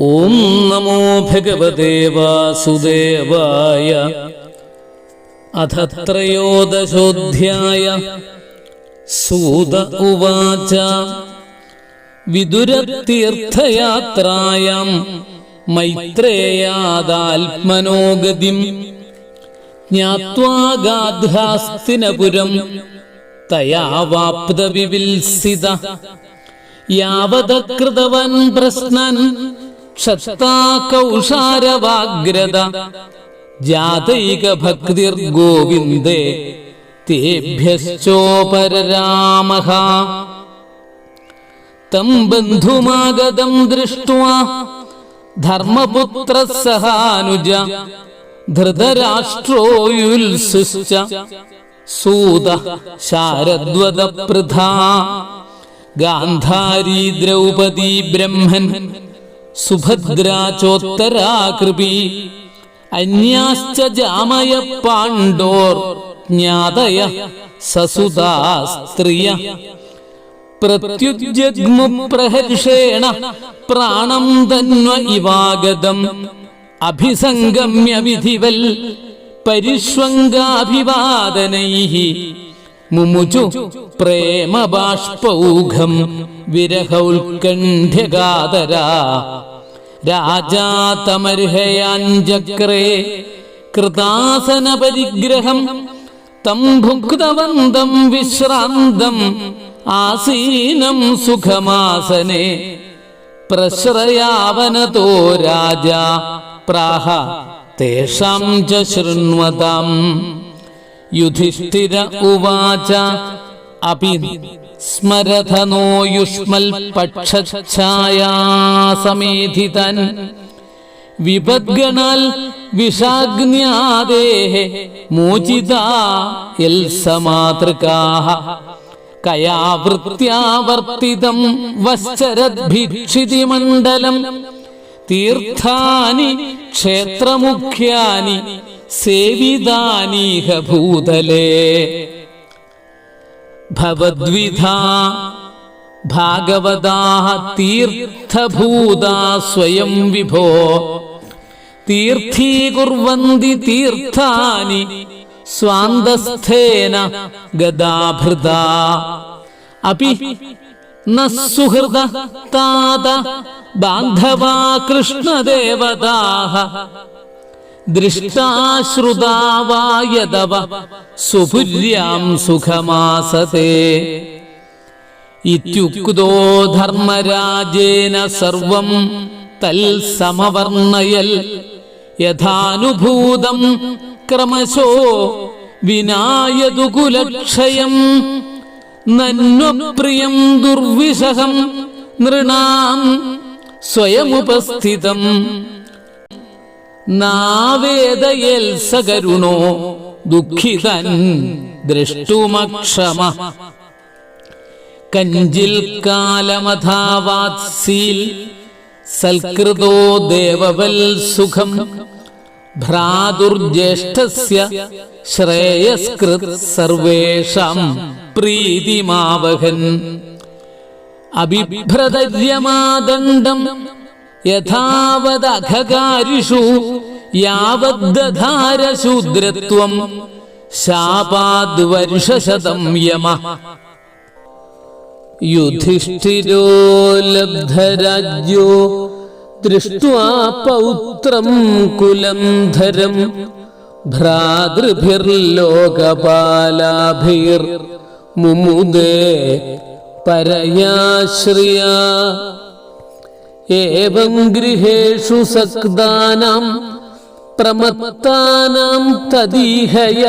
ഓം നമോ ഭഗവതേ വാസുദേവായ. അഥ ത്രയോദശോധ്യായ സൂത ഉവാച. വിദുരതീർത്ഥയാത്രായാം. മൈത്രേയാദാത്മനോഗതിം. ജ്ഞാത്വാ തയാവാപ്തവിവിൽസിത. തയാ വാപ്തവിവിൽസിത യാവതകൃതവൻ പ്രശ്നൻ. ക്ഷത്താ കൗഷാരവാഗ്രത ജാതൈക ഭക്തിർ ഗോവിന്ദേ തേഭ്യശ്ചോപരരാമഹ. തം ബന്ധുമാഗതം ദൃഷ്ട്വാ ധർമ്മപുത്ര സഹാനുജ ധൃതരാഷ്ട്രോയുൽസുശ്ച സൂത ശാരദ്വത പൃഥാ ഗാന്ധാരി ദ്രൗപദി ബ്രഹ്മൻ സുഭദ്രാചോത്തരാ കൃപി അന്യാശ്ച ജാമയ പാണ്ഡോർ ജ്ഞാതയ സസുതാ സ്ത്രിയ പ്രത്യുജഗ്മു പ്രഹർഷേണ പ്രാണം തന്വ ഇവാഗതം. അഭിസംഗമ്യ വിധിവൽ പരിഷ്വംഗാഭിവാദനൈഃ മുമുചു പ്രേമബാഷ്പൗഘം വിരഹൗൽക്കണ്ഠ്യഗാതരാ രാജാ തമർഹയാഞ്ചക്രേ കൃതാസന പരിഗ്രഹം തം ഭുക്തവന്തം വിശ്രാന്തം ആസീനം സുഖമാസനെ. പ്രശ്രയാവനതോ രാജ പ്രാഹ തേഷാം ച യുധിഷ്ഠിര ഉവാച അപി സ്മരഥനോ യുഷ്മൽ പക്ഷായാസമേധിതൻ വിപദ്ഗണാൽ വിഷാഗ്ന്യാദേ മോചിത യൽ സമാതൃകാഃ കയാ വൃത്യാവർത്തിതം വശ്ചരദ്ഭിക്ഷിതി മണ്ഡലം തീർത്ഥാനി ക്ഷേത്രമുഖ്യാനി സേവിതാനീഹ ഭൂതലേ ഭവദ്വിധാ ഭാഗവതാഹ തീർത്ഥഭൂതാ സ്വയം വിഭോ. തീർത്ഥീകുർവന്തി തീർത്ഥാനി സ്വാന്തസ്ഥേന ഗദാഭൃതാ. അപി ന സുഹൃദ താത ബാന്ധവാ കൃഷ്ണദേവതാः ദൃഷ്ടാശ്രുതാവായതവ സുഭുര്യാം സുഖമാസത്തെ ഇത്യുക്തോ ധർമ്മരാജേന സർവം തൽസമവർണയൽ യഥാനുഭൂതം ക്രമശോ വിനായതുകുലക്ഷയം നന്വപ്രിയം ദുർവിശഹം നൃണാം സ്വയമുപസ്ഥിതം. നാവേദയൽ സകരുണോ? ദുഃഖിതൻ ദ്രഷ്ടുമക്ഷമ. കഞ്ചിൽ കാലമഥാവാത്സീൽ സൽകൃതോ ദേവവൽ സുഖം. ഭ്രാതുർജ്യേഷ്ഠസ്യ ശ്രേയസ്കൃത് സർവേഷാം പ്രീതിമാവഹൻ. അഭിഭ്രതര്യമാദണ്ഡം യഥാവദഘകാരിഷു യാവദ്ധാരശൂദ്രത്വം ശാപാദ്വർഷശതം യമ. യുധിഷ്ഠിരോ ലബ്ധരാജ്യോ ദൃഷ്ട്വാ പൗത്രം കുലം ധരം ഭ്രാതൃഭിർലോകപാലാഭിർ മുമുദേ പരയാശ്രിയ. ഏവം ഗൃഹേഷു സക്താനാം പ്രമത്താനാം തദീഹയ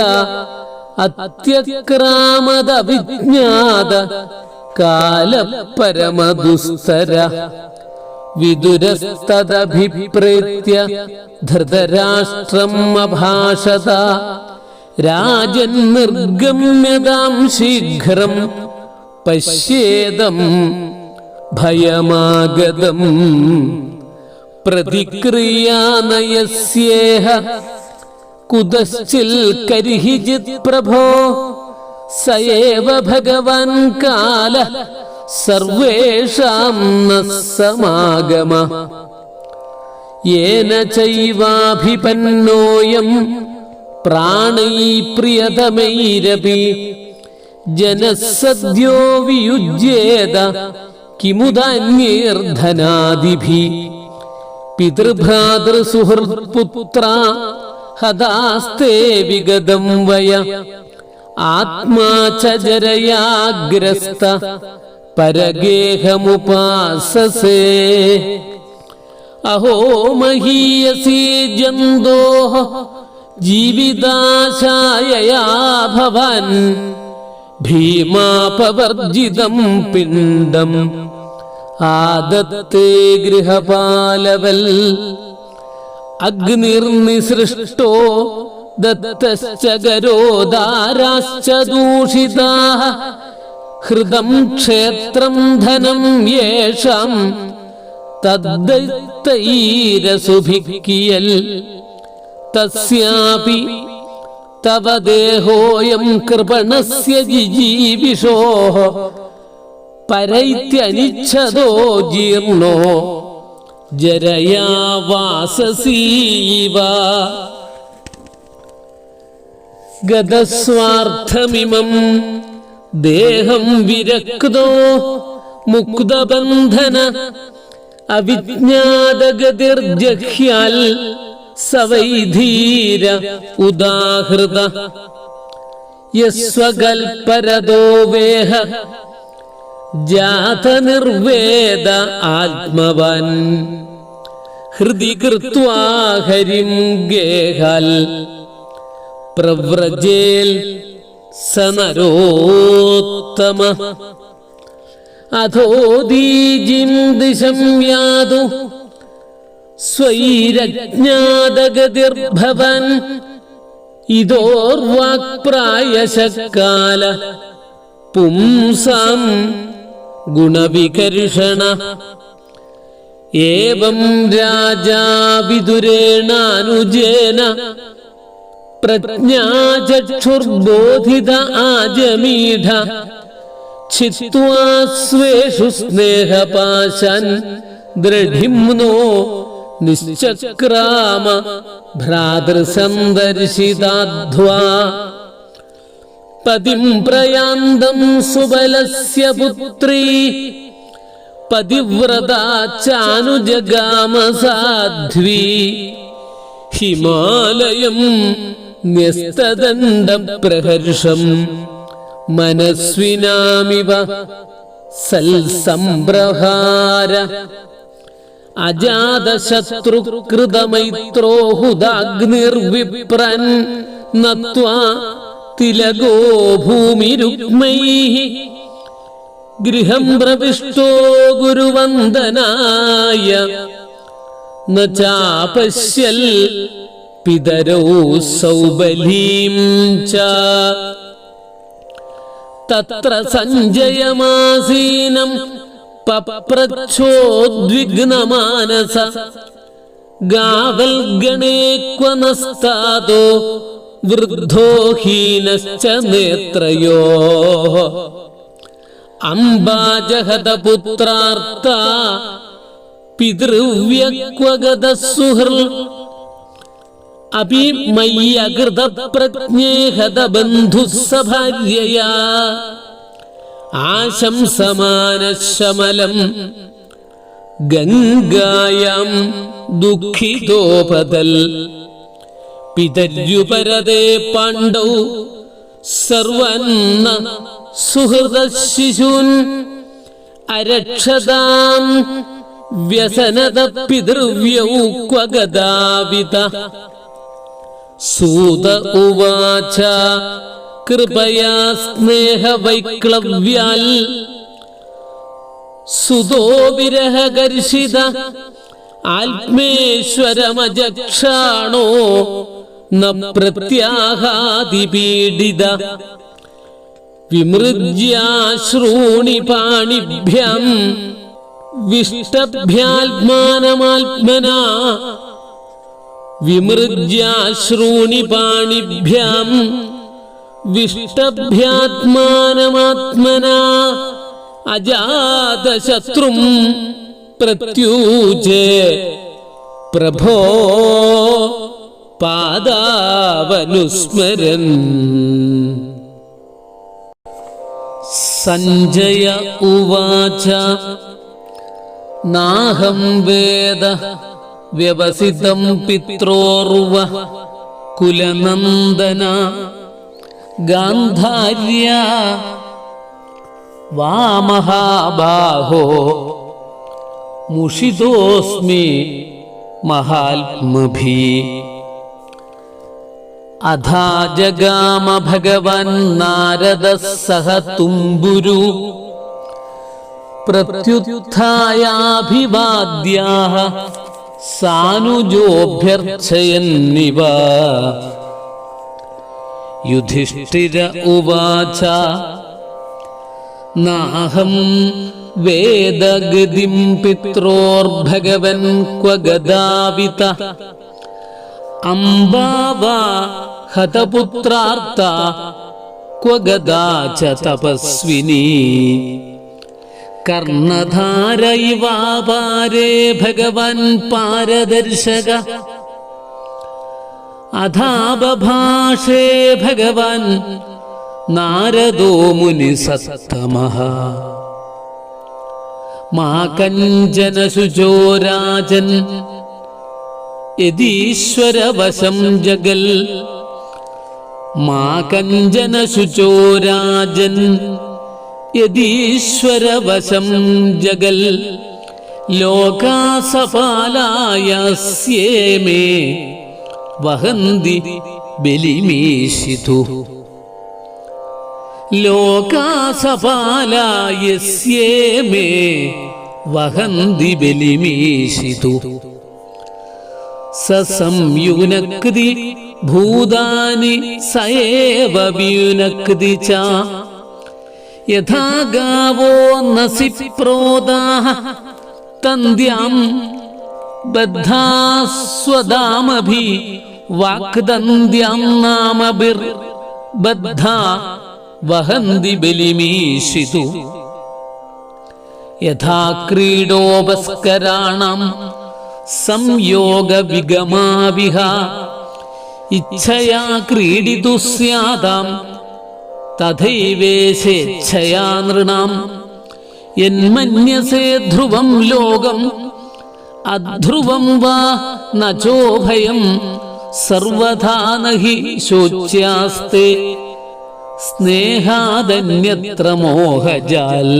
അത്യക്രാമദവിജ്ഞാത കാലപരമദുസ്തര വിദുരസ്തദഭിപ്രേത്യ ധൃതരാഷ്ട്രം അഭാഷത രാജൻ നിർഗമ്യതാം ശീഘ്രം പശ്യേദം ഭയമാഗതം. പ്രതിക്രിയാനയസ്യേഹ കുതശ്ചിൽ കരിഹിജിത് പ്രഭോ. സയേവ ഭഗവാൻ കാല സർവേഷാം സമാഗമ യേന ചൈവാഭിപന്നോയം പ്രാണൈ പ്രിയതമൈരപി. ജനസദ്യോ വിയുജ്യേത. കിമുദാന്യേർധനാദിഭി പിതൃഭ്രാതൃസുഹൃത്പുത്ര ഹതാസ്തേ വിഗതം വയ. ആത്മാ ചരയാഗ്രസ്ത പരഗേഹമുപാസസേ. അഹോ മഹീയസി ജന്തോ ജീവിതാശായയാ ഭവൻ. ഭീമാപവർജിതം പിണ്ഡം. ആദത്തേ ഗൃഹപാലവൽ അഗ്നിർനിസൃഷ്ടോ ദത്തശ്ച ഗരോദാരാശ്ച ദൂഷിതാഃ ഹൃദം ക്ഷേത്രം ധനം യേഷം തദ്ദൈരസുഭിക്കിയൽ തസ്യാപി തവ ദേഹോയം കൃപണസ്യ ജിജീവിഷോ. പരൈത്യനിച്ഛതോ ജീർണോ? ജരയാവാസസീവ. ഗതസ്വാർത്ഥമിമം ദേഹം വിരക്തോ? മുക്തബന്ധന അവിജ്ഞാതഗതിർജഹ്യാൽ സവൈധീര ഉദാഹൃത. യസ്വകൽപരതോ വേഹ ജാതനിർവേദ ആത്മവൻ. ഹൃദി കൃത്വാ ഹരിം ഗേഹൽ. പ്രവ്രജേൽ സനരോത്തമ. അധോദീജിം ദിശം യാതു. സ്വൈരജ്ഞാതഗതിർഭവൻ. ഇതോർവാക്പ്രായശക്കാല. പുംസാം ഗുണവികർഷണ. ഏവം രാജാ വിദുരേണാനുജേന പ്രജ്ഞാചക്ഷുർബോധിത ആജമീഢ. ചിത്വാസ്വേഷു സ്നേഹപാശൻ ദൃഢിംനോ നിശ്ചക്രാമ ഭ്രാതൃസന്ദർശിതാധ്വാ പതിം പ്രയാന്തം സുബലസ്യ പുത്രീ. പതിവ്രതാചാനുജഗാമ സാധ്വി ഹിമാലയം ന്യസ്തദണ്ഡ പ്രഹർഷം. മനസ്വിനാമിവ സൽസംബ്രഹാര അജാതശത്രുകൃതമൈത്രോഹുദാഗ്നിർവിപ്രൻ നത്വാ തിലകോ ഭൂമിരുക്മൈः ഗൃഹം പ്രവിഷ്ടോ ഗുരുവന്ദനായ. നാപശ്യൽ പിതരോ സൗബലീം ച. തത്ര സഞ്ജയമാസീനം പപ്രച്ഛോദ്വിഗ്നമാനസ. ഗാവൽ ഗണേക്വനസ്താദോ വൃദ്ധോ ഹീനശ്ച നേത്രയോ? അംബാജഹതപുത്രാർത്ത പിതൃവ്യക്വഗത സുഹൃൽ അഭിമയ്യകൃത പ്രജ്ഞേഹത ബന്ധുസഭാര്യയാ ആശംസമാനശമലം ഗംഗായാം ദുഃഖിതോപതൽ പിതര്യുപരതേ പാണ്ഡൗ സർവന്ന സുഹൃത ശിശുൻ അരക്ഷതാം വ്യസനത പിതൃവ്യൗ ക്വഗദാവിത സൂത ഉവാച കൃപയാ സ്നേഹവൈക്ലവ്യാൽ സുതോ വിരഹകർഷിത ആത്മേശ്വരമജക്ഷാണോ പ്രത്യാഹാതിപീഡിത വിമൃജ്യാശ്രൂണി പാണിഭ്യം വിഷ്ടഭ്യാത്മാനമാത്മനാ വിമൃജ്യാശ്രൂണി പാണിഭ്യം വിഷ്ടഭ്യാത്മാനമാത്മനാ അജാതശത്രും പ്രത്യൂചേ പ്രഭോ പാദാവനുസ്മരൻ. സഞ്ജയ ഉവാച. നാഹം വേദ വ്യവസിതം പിത്രോർവ. കുലനന്ദന. ഗാന്ധാര്യ. വാമഹാബാഹോ. മുഷിതോസ്മി മഹാത്മഭി. അഥാ ജഗാമ ഭഗവൻ നാരദ സഹ തുംബുരു പ്രത്യുത്ഥായാഭിവാദ്യാഹ സാനുജോഭ്യർച്ചയന്നിവ. യുധിഷ്ഠിര ഉവാച നാഹം വേദഗതിം പിത്രോർഭഗവൻ ക്വ ഗദാവിത അംബാവാ ഹതപുത്രാർത്ത ക്വഗദാച തപസ്വിനി. കർണധാരൈവാപാരേ ഭഗവൻ പാരദർശക. അഥാപഭാഷേ ഭഗവൻ നാരദോ മുനി സത്തമഃ മാ കഞ്ചന ശുചോ രാജൻ യദീശ്വരവശം ജഗൽ. മാ ശുചോരാജൻ യതീശ്വരവശം ജഗൽ ലോകാസപാലായസ്യേമേ വഹന്തി ബലിമീഷിതു ലോകാസപാലായസ്യേമേ വഹന്തി ബലിമീഷിതു സസംയുനക്തി ഭൂതാനി സയേവ വ്യുനക്തി ച. യഥാ ഗാവോ നസി പ്രോദാഹ തന്ത്യാം ബദ്ധാസ്വദാമഭി വാക്ദന്ത്യാം നാമഭിർ ബദ്ധ വഹന്തി ബലിമീഷിതു യഥാ ക്രീഡോപസ്കരാണം സംയോഗ വിഗമാവിഹ ഇച്ഛയാ ക്രീഡിതു സ്യാദാം തഥൈവേശേച്ഛയാ നൃണാം. യന്മന്യസേ ധ്രുവം ലോകം അധ്രുവം വാ നചോഭയം സർവഥാ നഹി ശോച്യാസ്തേ സ്നേഹാദന്യത്ര മോഹജാൽ.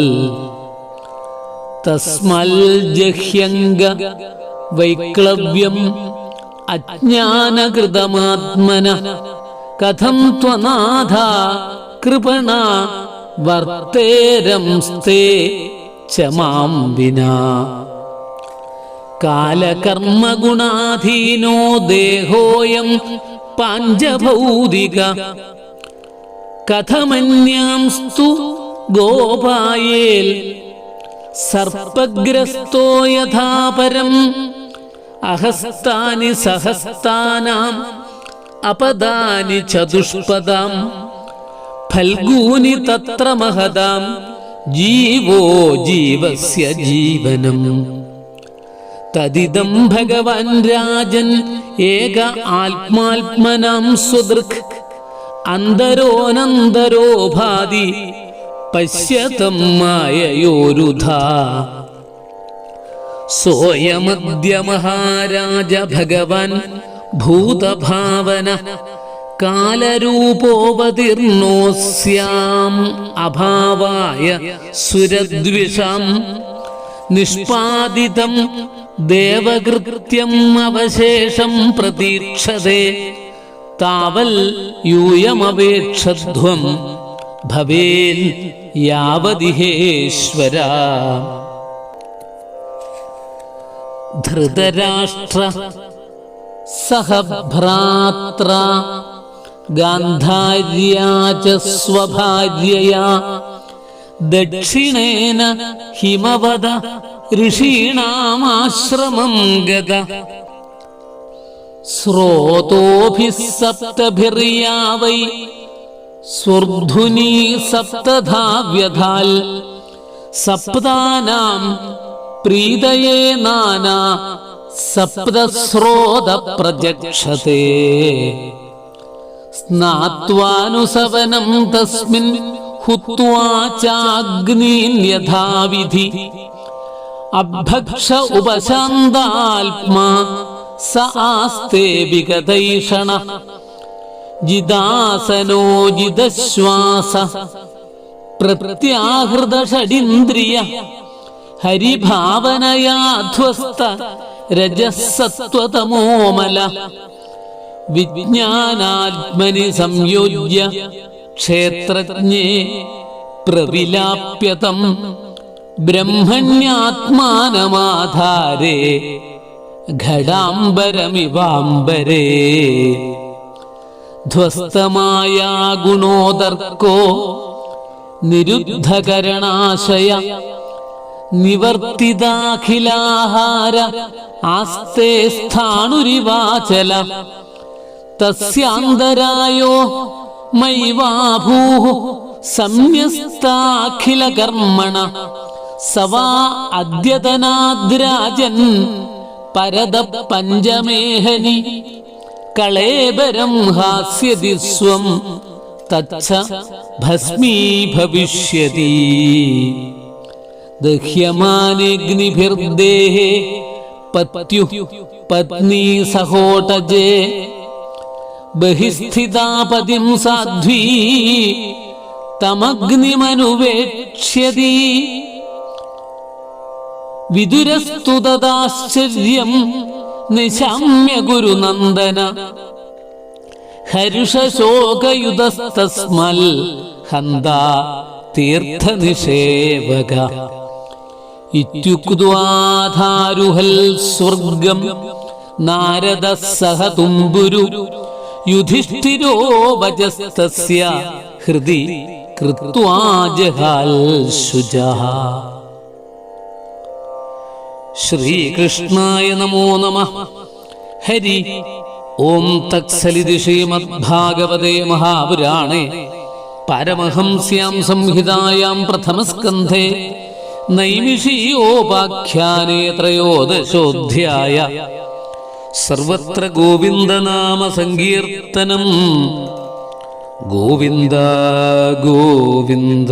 തസ്മൽ ജഹ്യംഗ വൈക്ലവ്യം അജ്ഞാനകൃതമാത്മന. കഥം ത്വനാഥ കൃപണ വർത്തേരം സ്ഥേ ചമാം വിനാ. കാലകർമ്മഗുണാധീനോ ദേഹോയം പാഞ്ചഭൗതിക. കഥമന്യാംസ്തു ഗോപായേൽ സർപ്പഗ്രസ്തോ യഥാ പരം അഹസ്താനി സഹസ്താനാം അപദാനി ചതുഷ്പദാം ഫൽഗൂനി തത്ര മഹതാം ജീവോ ജീവസ്യ ജീവനം. തദിദം ഭഗവാൻ രാജൻ ഏക ആത്മാത്മനാം സ്വദൃക് അന്തരോനന്തരോ ഭാതി പശ്യതം മായയോരുധാ. സോയമദ്യ മഹാരാജ ഭഗവാൻ ഭൂതഭാവന കാലരൂപോപതിർണോസ്യാം അഭാവായ സുരദ്വിഷം നിഷ്പാദിതം ദേവകൃത്യം അവശേഷം പ്രതീക്ഷതേ താവൽ യൂയമപേക്ഷധ്വം ഭവേൽ യാവതിഹേശ്വര. ധൃതരാഷ്ട്ര സഹഭ്രാത്ര ഗാന്ധാര്യാ ച സ്വഭാര്യയാ ദക്ഷിണേന ഹിമവത ഋഷീണാമാശ്രമം ഗത സ്രോതോഭിः സപ്തഭിർയാ വൈ സ്വർധുനീ സപ്തധാ സപ്താനാം പ്രീതയേ നാനാ സപ്തസ്രോത പ്രജക്ഷത്തെ സ്നാത്വാനുസവനം തസ്മിൻ ഹുത്വാ ചാഗ്നീൻ യഥാവിധി. അഭക്ഷ ഉപശാന്താത്മാ സ ആസ്തേ വിഗതൈഷണ. ജിദാസനോ ജിദശ്വാസ. പ്രത്യാഹൃതഷഡിന്ദ്രിയ ഹരിഭാവനയാധ്വസ്ത രജസത്വതമോമല വിജ്ഞാനാത്മനി സംയോജ്യ ക്ഷേത്രജ്ഞേ പ്രവിലാപ്യതം. ബ്രഹ്മണ്യാത്മാനമാധാരേ ഘടാംബരമിവാംബരേ. ധ്വസ്തമായ ഗുണോദർക്കോ നിരുദ്ധകരണാശയ നിവർത്തിതാഖിലാഹാര ആസ്തേ സ്ഥാണുരിവാചല. തസ്യാന്തരായോ മൈവാഭൂ സംയസ്താഖില കർമ്മണ സവാ അദ്യതനാദ്രാജൻ പരത പഞ്ചമേഹനി കളേബരം ഹാസ്യതി സ്വം. തച്ഛ ഭസ്മീഭവിഷ്യതി ദഹ്യമാനഗ്നിഭിർദേഹേ പത്യു പത്നീ സഹോടജേ ബഹിസ്ഥിതാപതിം സാധ്വീ തമഗ്നിമനുവേക്ഷ്യതി. വിദുരസ്തുതാശ്ചര്യം നിശാമ്യ ഗുരുനന്ദന ഹരുഷശോകയുതസ്തസ്മൽ ഹന്ത തീർത്ഥനിഷേവക. ഇത്യുക്വാധാരുഹൽ സ്വർഗം നാരദ സഹ തുമ്പുരു യുധിഷ്ഠിരോ വജസ്തസ്യ ഹൃദി ശ്രീകൃഷ്ണായ നമോ നമ. ഹരി ഓം തക്സലിതി ശ്രീമദ്ഭാഗവതേ മഹാപുരാണേ. പരമഹംസ്യാം സംഹിതായാം പ്രഥമസ്കന്ധേ. നൈമിഷീയോപാഖ്യാനേ ത്രയോദശോധ്യായ. സർവത്ര ഗോവിന്ദനാമ സങ്കീർത്തനം. ഗോവിന്ദ ഗോവിന്ദ.